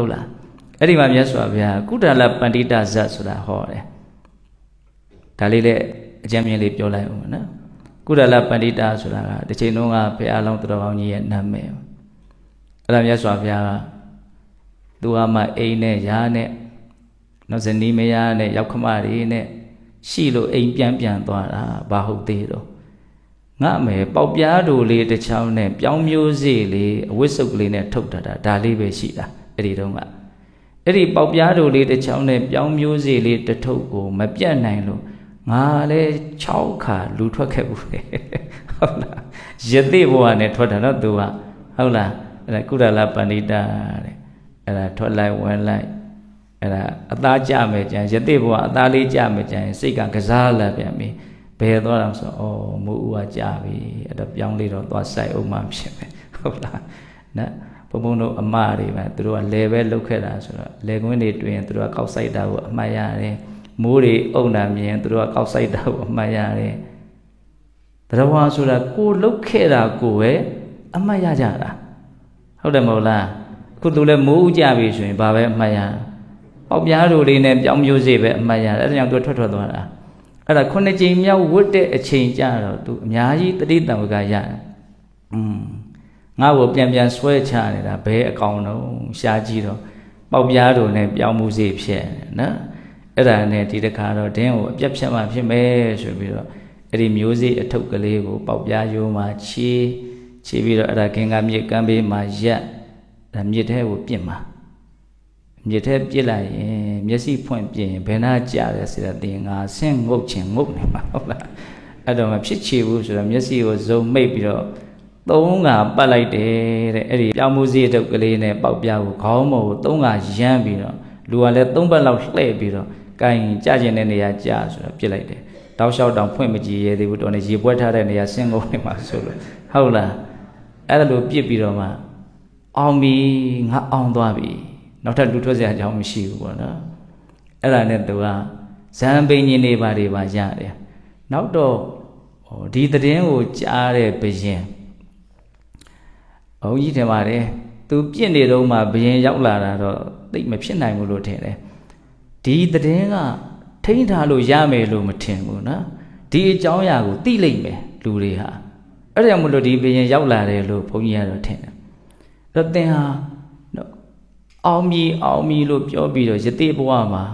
ဟုတ်လားအဲ့ဒီမှာမြတ်စွာဘုရားကုတလပန္တိတဇတ်ဆိုတာဟောတယ်ဒါလေးလည်းအကြံဉာဏ်လေးပြောလိုက်အောင်နော်ကုတလပန္တိတဆိုတာကတစ်ချိန်လုံးကဘုရားလောင်းတော်ကောင်းကြီးရဲ့နာမည်အဲ့ဒါမြတ်စွာဘုရားကသူကမှအိမ်နဲ့ရားနဲ့နောက်ဇနီးမယားနဲ့ရောက်ခမတွေနဲ့ရှိလို့အိမ်ပြန်ပြန်သွားတာဘာဟုတ်သေးတော့ငါမယ်ပေါက်ပြားတို့လေးတစ်ချောင်းနဲ့ပြောင်းမျိုးစေ့လေးအဝတ်စုပ်ကလေးနဲ့ထုတ်တာဒါလေးပဲရှိတာ အဲ့ဒီတော့ကအဲ့ဒီပေါက်ပြားတို့လေးတစ်ချောင်းနဲ့ပြောင်းမျိုးစေ့လေးတစ်ထုပ်ကိုမပြတ်နိုင်လို့ငါလည်း6ခါလူထွက်ခဲ့ဘူးလေဟုတ်လားယသိဘဝနဲ့ထွက်တာတော့သူကဟုတ်လားအဲ့ဒါကုရလပဏိတာတဲ့အဲ့ဒါထွက်လိုက်ဝင်လိုက်အဲ့ဒါအသားကြမယ်ကြံယသိဘဝအသားလေးကြမယ်ကြံစိတ်ကကစားလာပြန်ပြီဘယ်သွားတော့ဆိုဩမူဦးကကြပြီအဲ့တော့ပြောင်းလေးတော့သွားဆိုင်အောင်မှဖြစ်မယ်ဟုတ်လားနော် ဘုံဘုံတို့အမတွေပဲသူတို့ကလဲပဲလုတ်ခဲ့တာဆိုတော့လဲကွင်းတွေတွင်သူတို့ကကောက်ဆိုင်တာကိုအမှတ်ရတယ်မိုးတွေအုံနာမြင်သူတို့ကကောက်ဆိုင်တာကိုအမှတ်ရတယ်တရားဝါဆိုတာကိုလုတ်ခဲ့တာကိုပဲအမှတ်ရကြတာဟုတ်တယ်မဟုတ်လားအခုသူလည်းမိုးဥကြပြီဆိုရင်ဘာပဲအမှတ်ရပေါက်ပြားတို့လေးနဲ့ပြောင်းမျိုးစေ့ပဲအမှတ်ရတယ်အဲဒါကြောင့်သူထွက်ထွက်သွားတာအဲ့ဒါခုနှစ်ကြိမ်မြောက်ဝတ်တဲ့အချိန်ကြတော့သူအများကြီးတတိတံဝကရတယ်อืม ငါ့ကိုပြန်ပြန်ဆွဲချနေတာဘဲအကောင်တော့ရှားကြည့်တော့ပေါက်ပြားတို့နဲ့ပြောင်းမှုစေ့ဖြစ်နော်အဲ့ဒါနဲ့ဒီတခါတော့ဒင်းကိုအပြတ်ဖြတ်မှဖြစ်မယ်ဆိုပြီးတော့အဲ့ဒီမျိုးစေ့အထုပ်ကလေးကိုပေါက်ပြားရိုးမှာချီးချီးပြီးတော့အဲ့ဒါခင်ကမြေကမ်းဘေးမှာရက်ဒါမြေထဲကိုပြစ်မှာမြေထဲပြစ်လိုက်ရင်မျက်စိဖွင့်ပြရင်ဘယ်နာကြရဲဆိုတော့တင်ငါဆင့်ငုတ်ချင်ငုတ်နေမှာဟုတ်လားအဲ့တော့မဖြစ်ချေဘူးဆိုတော့မျက်စိကိုဇုံမိတ်ပြီးတော့ သုံးကပတ်လိုက်တယ်တဲ့အဲ့ဒီပြောင်းမှုစည်းတုပ်ကလေးနဲ့ပေါက်ပြားကိုခေါင်းမော်ကိုသုံးကရမ်းပြီးတော့လူကလည်းသုံးပတ်လောက်လှည့်ပြီးတော့ကိုင်ကြကျင်တဲ့နေရာကြာဆိုတော့ပြစ်လိုက်တယ်တောက်လျှောက်တောင်ဖွင့်မကြည့်ရသေးဘူးတော်နေရေပွဲထားတဲ့နေရာဆင်းကုန်နေမှာဆိုလို့ဟုတ်လားအဲ့ဒါလိုပြစ်ပြီးတော့မှအောင်ပြီငါအောင်သွားပြီနောက်ထပ်လူထွက်စရာအကြောင်းမရှိဘူးပေါ့နော်အဲ့ဒါနဲ့သူကဇံပိန်ကြီးနေပါတွေပါရတယ်နောက်တော့ဟိုဒီသတင်းကိုကြားတဲ့ဘယင် ဘုန်းကြီးထင်ပါတယ်သူပြင့်နေတော့မှဘယင်ရောက်လာတာတော့သိမဖြစ်နိုင်ဘူးလို့ထင်တယ်ဒီသတင်းကထိန်းထားလို့ရမယ်လို့မထင်ဘူးနော်ဒီအကြောင်းအရာကိုသိလိမ့်မယ်လူတွေဟာအဲ့ဒါကြောင့်မလို့ဒီဘယင်ရောက်လာတယ်လို့ဘုန်းကြီးကတော့ထင်တယ်အဲ့တော့သင်ဟာနော်အောင်မီအောင်မီလို့ပြောပြီးတော့ယတိဘဝမှာ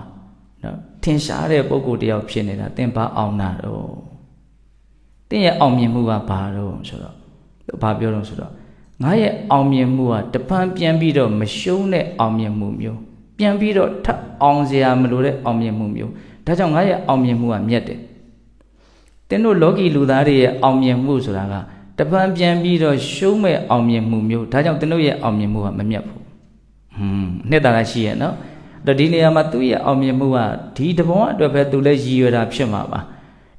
နော်ထင်ရှားတဲ့ပုံကိုယ်တယောက်ဖြစ်နေတာသင်ဘာအောင်တာတော့သင်ရဲ့အောင်မြင်မှုကဘာတော့ဆိုတော့ဘာပြောတော့ဆိုတော့ ငါရဲ့အောင်မြင်မှုကတပန်းပြန်ပြီးတော့မရှုံးတဲ့အောင်မြင်မှုမျိုးပြန်ပြီးတော့ထပ်အောင်စရာမလိုတဲ့အောင်မြင်မှုမျိုးဒါကြောင့်ငါရဲ့အောင်မြင်မှုကမြတ်တယ်တင်းတို့လောကီလူသားတွေရဲ့အောင်မြင်မှုဆိုတာကတပန်းပြန်ပြီးတော့ရှုံးမဲ့အောင်မြင်မှုမျိုးဒါကြောင့်တင်းတို့ရဲ့အောင်မြင်မှုကမမြတ်ဘူးဟွန်းနှစ်သာရရှိရဲ့နော်တော့ဒီနေရာမှာသူ့ရဲ့အောင်မြင်မှုကဒီတဘောအတွက်ပဲသူလည်းရည်ရွယ်တာဖြစ်မှာပါ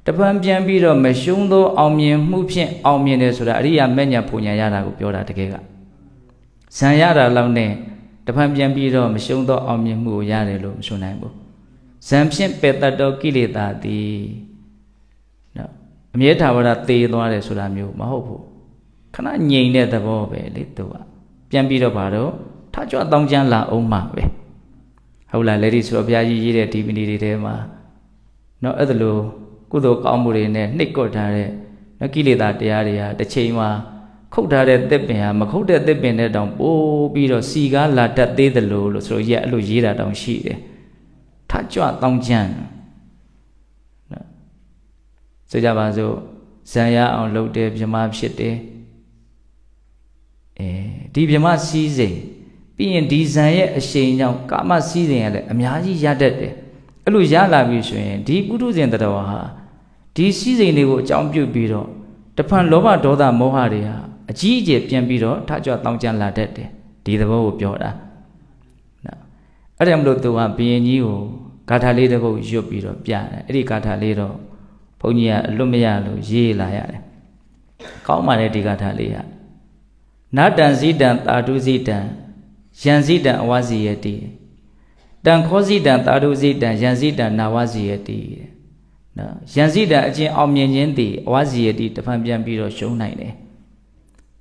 တပန်းပြန်ပြီးတော့မရှုံးသောအောင်မြင်မှုဖြင့်အောင်မြင်တယ်ဆိုတာအရိယာမဲ့ညာပူညာရတာကိုပြောတာတကယ်ကဇံရတာလောက်နဲ့တပန်းပြန်ပြီးတော့မရှုံးသောအောင်မြင်မှုကိုရတယ်လို့မဆိုနိုင်ဘူးဇံဖြင့်ပေတတ်သောကိလေသာသည်နော်အမြဲထာဝရသေသွားတယ်ဆိုတာမျိုးမဟုတ်ဘူးခဏငြိမ်တဲ့သဘောပဲလေသူကပြန်ပြီးတော့ဗါတော့ထကြွတောင်းကျမ်းလာအောင်မှာပဲဟုတ်လားလက်ဒီဆိုတော့ဘုရားကြီးရေးတဲ့ဒီမီနီတွေထဲမှာနော်အဲ့ဒါလို့ ကုသိုလ်ကောင်းမှုတွေနဲ့နှိပ်ကွက်ထားတဲ့နော်ကိလေသာတရားတွေဟာတစ်ချိန်မှာခုတ်ထားတဲ့သစ်ပင်ဟာမခုတ်တဲ့သစ်ပင်နဲ့တောင်ပိုးပြီးတော့စီကားလာတတ်သေးတယ်လို့လို့ဆိုတော့ရက်အဲ့လိုရေးတာတောင်ရှိတယ်ထကြွတောင်းကျမ်းနော်ဆိုကြပါစို့ဇံရအောင်လုပ်တယ်မြမဖြစ်တယ်အဲဒီမြမစည်းစိမ်ပြီးရင်ဒီဇံရဲ့အရှိန်ကြောင့်ကာမစည်းစိမ်ကလည်းအများကြီးရတတ်တယ်အဲ့လိုရလာပြီဆိုရင်ဒီပုထုဇဉ်တတော်ဟာ ဒီစည်းစိမ်တွေကိုအကြောင်းပြုပြီးတော့တဖန်လောဘဒေါသမောဟတွေဟာအကြီးအကျယ်ပြန်ပြီးတော့ထကြွတောင်းကျမ်းလာတတ်တယ်ဒီသဘောကိုပြောတာနော်အဲ့ဒါမလို့သူကဘီရင်ကြီးကိုဂါထာလေးတစ်ခုရွတ်ပြီးတော့ပြတယ်အဲ့ဒီဂါထာလေးတော့ဘုန်းကြီးကအလွတ်မရလို့ရေးလာရတယ်ကောင်းပါလေဒီဂါထာလေးကနတံဇိတံတာတုဇိတံယံဇိတံအဝစီယတိတံခောဇိတံတာတုဇိတံယံဇိတံနာဝစီယတိတဲ့ နော်ယံဇိတံအချင်းအောင်မြင်ခြင်းတည်အဝစီယတိတဖန်ပြန်ပြီးတော့ရှုံးနိုင်တယ်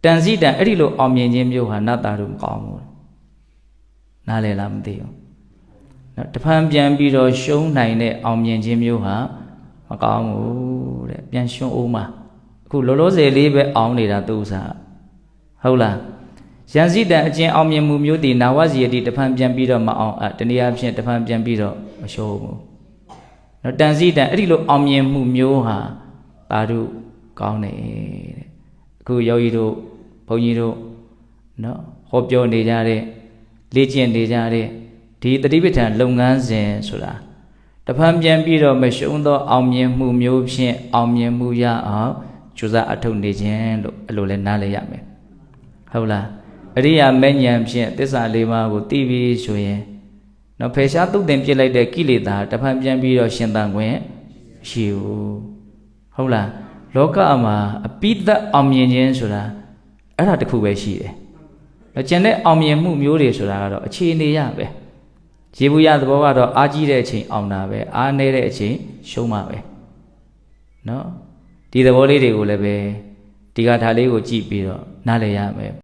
တန်ဇိတံအဲ့ဒီလိုအောင်မြင်ခြင်းမျိုးဟာနတ်သားတို့မကောင်းဘူးနားလည်လားမသိဘူးနော်တဖန်ပြန်ပြီးတော့ရှုံးနိုင်တဲ့အောင်မြင်ခြင်းမျိုးဟာမကောင်းဘူးတဲ့ပြန်ရှုံးအောင်မှာအခုလောလောဆယ်လေးပဲအောင်နေတာသူ့စားဟုတ်လားရန်စည်းတန်အကျဉ်အောင်မြင်မှုမျိုးတည်နာဝစီယတိတဖန်ပြန်ပြီးတော့မအောင်အတနည်းအားဖြင့်တဖန်ပြန်ပြီးတော့မရှုံးဘူး နော်တန်စည်းတန်အဲ့ဒီလိုအောင်မြင်မှုမျိုးဟာပါရုကောင်းတယ်တဲ့အခုယောဂီတို့ဘုန်းကြီးတို့နော်ဟောပြောနေကြတဲ့လေ့ကျင့်နေကြတဲ့ဒီတတိပဋ္ဌာန်လုပ်ငန်းစဉ်ဆိုတာတဖန်ပြန်ပြီးတော့မရှုံးသော အောင်မြင်မှုမျိုးဖြင့်အောင်မြင်မှုရအောင်ကြိုးစားအထောက်နေခြင်းလို့အဲ့လိုလဲနားလည်ရမယ်ဟုတ်လားအရိယာမဉ္ဇဉ်ဖြင့်သစ္စာလေးပါးကိုသိပြီးဆိုရင် နော်ဖေရှားသုတ်တင်ပြစ်လိုက်တဲ့ကိလေသာတဖန်ပြန်ပြီးတော့ရှင်သန်ခွင့်ရှိဘူးဟုတ်လားလောကမှာအပိသက်အောင်မြင်ခြင်းဆိုတာအဲ့ဒါတစ်ခုပဲရှိတယ်။ကျန်တဲ့အောင်မြင်မှုမျိုးတွေဆိုတာကတော့အခြေအနေရပဲ။ရေဘူးရသဘောကတော့အားကြီးတဲ့အချိန်အောင်တာပဲအားနည်းတဲ့အချိန်ရှုံးမှာပဲ။နော်ဒီသဘောလေးတွေကိုလည်းပဲဒီကထာလေးကိုကြည့်ပြီးတော့နားလည်ရမယ်